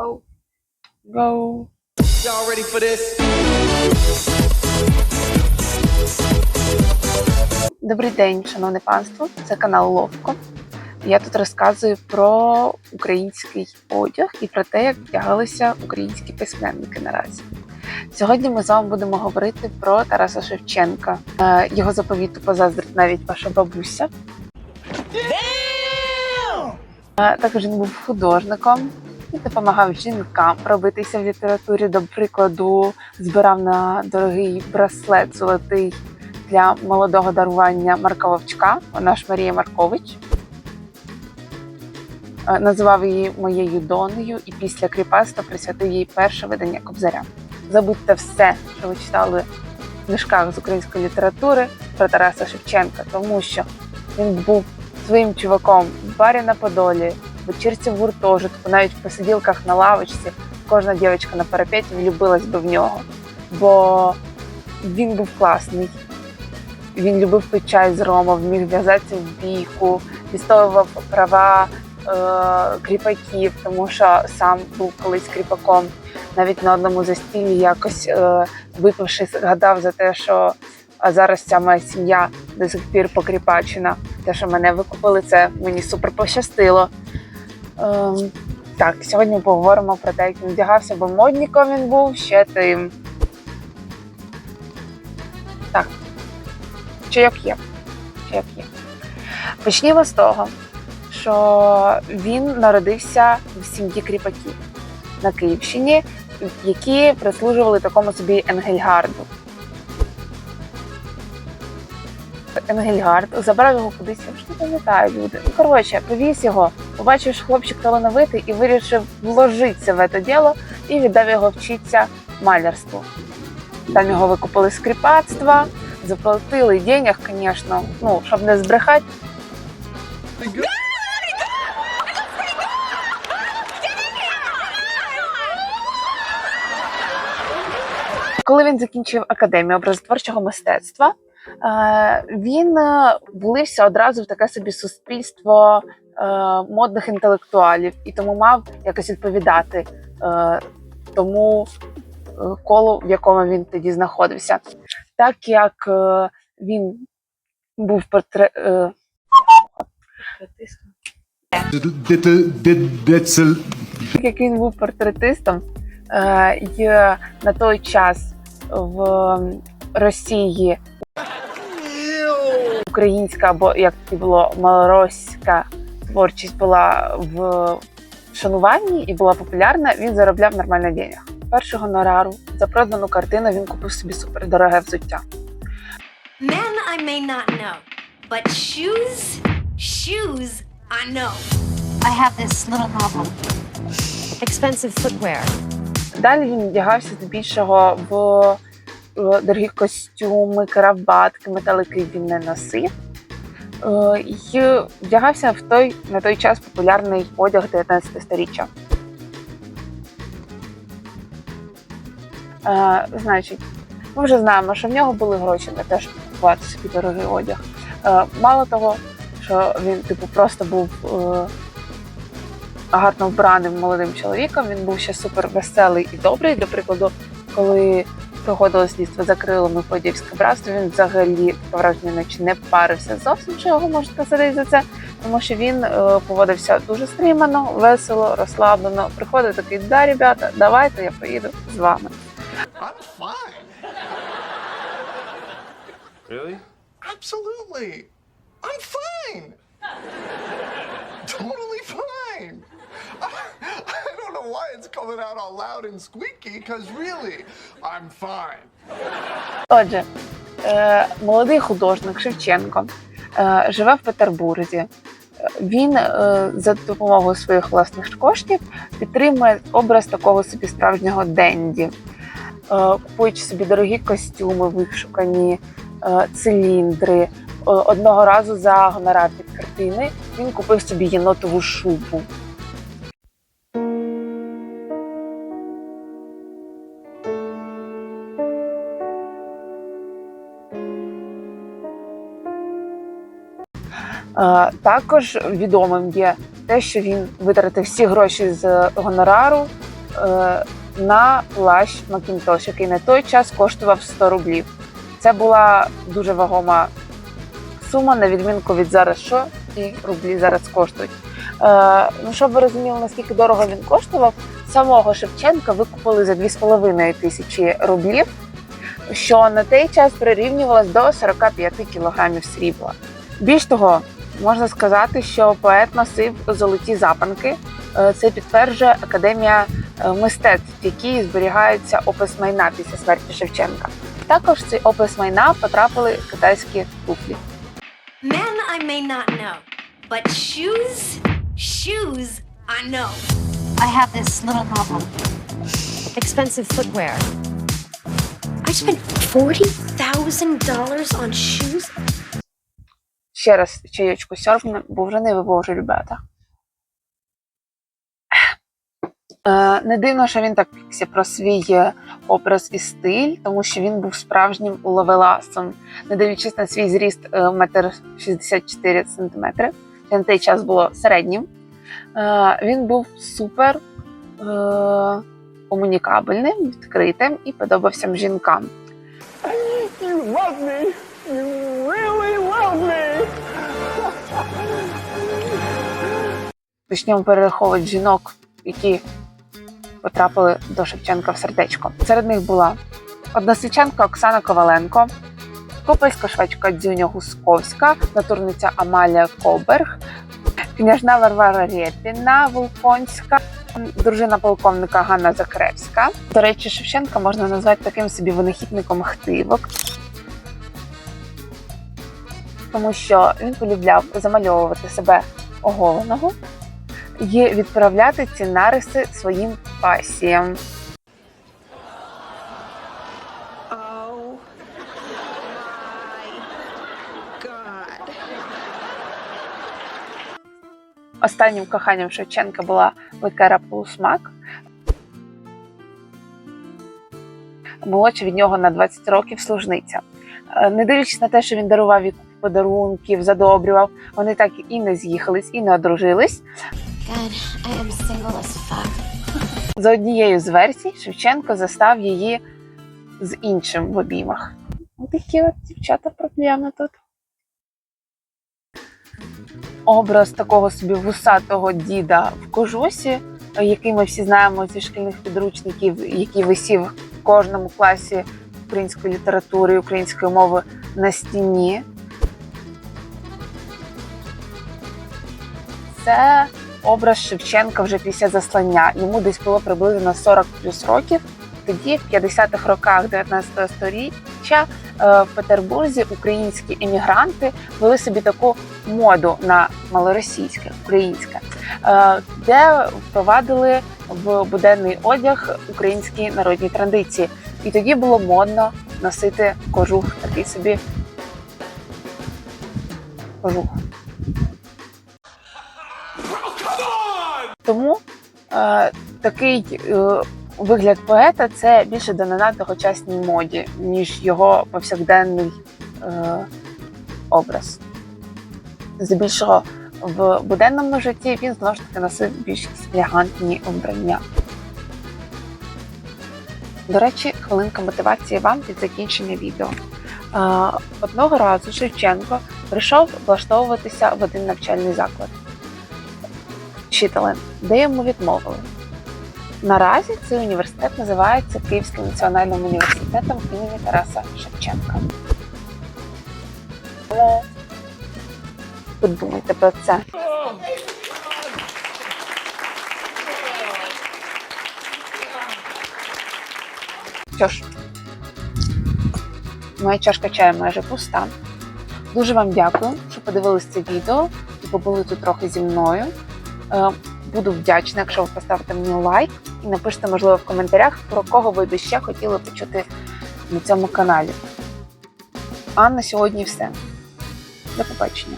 Go. Go. Y'all ready for this? Добрий день, шановне панство. Це канал Ловко. Я тут розказую про український одяг і про те, як вдягалися українські письменники наразі. Сьогодні ми з вами будемо говорити про Тараса Шевченка. Е, Його заповіту позаздрить навіть ваша бабуся. Е, Також він був художником і допомагав жінкам робитися в літературі. До прикладу, збирав на дорогий браслет золотий для молодого дарування Марка Вовчка, вона ж Марія Маркович. Е, Називав її моєю донею і після кріпацтва присвятив їй перше видання Кобзаря. Забудьте все, що ви читали в книжках з української літератури про Тараса Шевченка, тому що він був своїм чуваком в барі на Подолі, вечірці в гуртожитку, навіть в посиділках на лавочці. Кожна дівчинка на парапеті влюбилась би в нього, бо він був класний. Він любив пити чай з рома, вміг в'язатися в бійку, відстоював права е, кріпаків, тому що сам був колись кріпаком. Навіть на одному застіллі якось е, випивши, згадав за те, що а зараз ця моя сім'я до сих пір покріпачена. Те, що мене викупили, це мені супер пощастило. Ем, так, сьогодні поговоримо про те, як він вдягався, бо модніком він був ще тим. Так, чайок є. Чайок є. Почнімо з того, що він народився в сім'ї кріпаків на Київщині, які прислужували такому собі Енгельгарду. Енгельгард забрав його кудись, я вже не пам'ятаю люди. Ну, коротше, повіз його, побачив, що хлопчик талановитий і вирішив вложитися в це діло і віддав його вчитися малярству. Там його викупили з заплатили денег, звісно, ну, щоб не збрехати. Коли він закінчив академію образотворчого мистецтва, він е, влився одразу в таке собі суспільство е, модних інтелектуалів і тому мав якось відповідати е, тому е, колу, в якому він тоді знаходився. Так як е, він був портре... е, так як він був портретистом, е, і на той час в Росії українська або як і було малороська творчість була в шануванні і була популярна, він заробляв нормально денег. Першого гонорару за продану картину він купив собі супердороге взуття. Men I may not know, but shoes, shoes I know. I have this little problem. Expensive footwear. Далі він вдягався здебільшого в дорогі костюми, краватки, металики він не носив. Е, І вдягався в той на той час популярний одяг 19 сторіччя. Е, Значить, ми вже знаємо, що в нього були гроші на те, щоб купувати собі дорогий одяг. Е, Мало того, що він типу просто був е, гарно вбраним молодим чоловіком. Він був ще супер веселий і добрий. Для прикладу, коли проходило слідство за крилами Подільське братство, він взагалі враження, наче не парився зовсім, що його можуть посадити за це, тому що він е, поводився дуже стримано, весело, розслаблено. Приходив такий, да, ребята, давайте я поїду з вами. I'm fine. Really? Absolutely. I'm fine. totally fine. I don't know why coming out all loud and squeaky, because really, I'm fine. Отже, е, молодий художник Шевченко е, живе в Петербурзі. Е, Він е, за допомогою своїх власних коштів підтримує образ такого собі справжнього денді, е, купуючи собі дорогі костюми, вишукані, е, циліндри. Е, Одного разу за гонорар від картини він купив собі єнотову шубу. Також відомим є те, що він витратив всі гроші з гонорару е, на плащ Макінтош, який на той час коштував 100 рублів. Це була дуже вагома сума, на відмінку від зараз, що і рублі зараз коштують. Е, ну, щоб ви розуміли, наскільки дорого він коштував, самого Шевченка викупили за 2,5 тисячі рублів, що на той час прирівнювалось до 45 кілограмів срібла. Більш того, можна сказати, що поет носив золоті запанки. Е, Це підтверджує Академія е, мистецтв, в якій зберігається опис майна після смерті Шевченка. Також в цей опис майна потрапили китайські туфлі. Men I may not know, but shoes, shoes I know. I have this little problem. Expensive footwear. I spent $40,000 on shoes? Ще раз чаєчку сьорбне, бо вже не вивожу, ребята. Е, Не дивно, що він так пікся про свій е, образ і стиль, тому що він був справжнім ловеласом, не дивлячись на свій зріст е, 1,64 см, що на той час було середнім. Е, Він був супер комунікабельним, відкритим і подобався жінкам. You почнемо перераховувати жінок, які потрапили до Шевченка в сердечко. Серед них була односельчанка Оксана Коваленко, копельська швачка Дзюня Гусковська, натурниця Амалія Коберг, княжна Варвара Рєпіна Волконська, дружина полковника Ганна Закревська. До речі, Шевченка можна назвати таким собі винахідником хтивок. Тому що він полюбляв замальовувати себе оголеного і відправляти ці нариси своїм пасіям. Oh. Останнім коханням Шевченка була Ликера Полусмак. Молодша від нього на 20 років служниця. Е, Не дивлячись на те, що він дарував їй подарунків, задобрював, вони так і не з'їхались, і не одружились. За однією з версій Шевченко застав її з іншим в обіймах. Такі от дівчата проблеми тут. Образ такого собі вусатого діда в кожусі, який ми всі знаємо зі шкільних підручників, який висів в кожному класі української літератури української мови на стіні. Це образ Шевченка вже після заслання. Йому десь було приблизно 40 плюс років. Тоді, в 50-х роках 19 століття, е, в Петербурзі українські емігранти вели собі таку моду на малоросійське, українське, е, де впровадили в буденний одяг українські народні традиції. І тоді було модно носити кожух, такий собі кожух. Тому е, такий е, вигляд поета це більше данина тогочасній моді, ніж його повсякденний е, образ. Здебільшого в буденному житті він знову ж таки носив більш елегантні вбрання. До речі, хвилинка мотивації вам від закінчення відео. Е, Одного разу Шевченко прийшов влаштовуватися в один навчальний заклад вчителем, де йому відмовили. Наразі цей університет називається Київським національним університетом імені Тараса Шевченка. Подумайте про це. Що ж, моя чашка чаю майже пуста. Дуже вам дякую, що подивились це відео і побули тут трохи зі мною. Е, Буду вдячна, якщо ви поставите мені лайк і напишете, можливо, в коментарях, про кого ви би ще хотіли почути на цьому каналі. А на сьогодні все. До побачення.